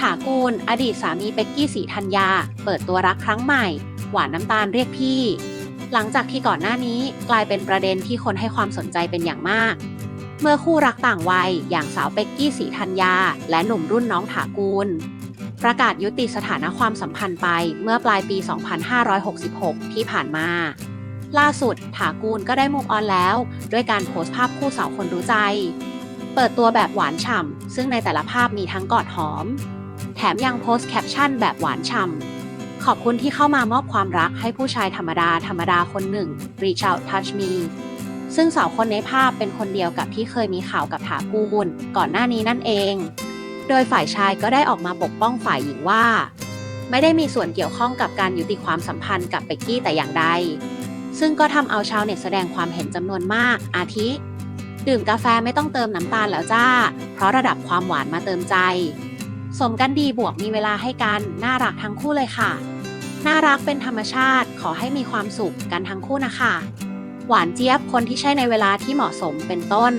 ถากูล อดีตสามีเป็กกี้สีธัญญา เปิดตัวรักครั้งใหม่ หวานน้ำตาลเรียกพี่ หลังจากที่ก่อนหน้านี้กลายเป็นประเด็นที่คนให้ความสนใจเป็นอย่างมาก เมื่อคู่รักต่างวัย อย่างสาวเป็กกี้สีธัญญา และหนุ่มรุ่นน้องถากูล ประกาศยุติสถานะความสัมพันธ์ไปเมื่อปลายปี 2566 ที่ผ่านมา ล่าสุดถากูลก็ได้มุกออนแล้ว ด้วยการโพสต์ภาพคู่สาวคนรู้ใจเปิดตัวแบบหวานฉ่ำ ซึ่งในแต่ละภาพมีทั้งกอดหอม แถมยังโพสต์แคปชั่นแบบหวานฉ่ำขอบคุณที่เข้ามามอบความรักให้ผู้ชายธรรมดาธรรมดาคนหนึ่ง reach out touch me ซึ่งสาวคนในภาพเป็นคนเดียวกับที่เคยมีข่าวกับถากูลก่อนหน้านี้นั่นเอง โดยฝ่ายชายก็ได้ออกมาปกป้องฝ่ายหญิงว่า ไม่ได้มีส่วนเกี่ยวข้องกับการยุติความสัมพันธ์กับเป็กกี้แต่อย่างใด ซึ่งก็ทำเอาชาวเน็ตแสดงความเห็นจำนวนมาก อาทิ ดื่มกาแฟไม่ต้องเติมน้ำตาลแล้วจ้า เพราะระดับความหวานมาเติมใจ สมกันดีบวกมีเวลาให้กัน น่ารักทั้งคู่เลยค่ะ น่ารักเป็นธรรมชาติขอให้มีความสุขกันทั้งคู่นะคะ หวานเจี๊ยบคนที่ใช่ในเวลาที่เหมาะสมเป็นต้น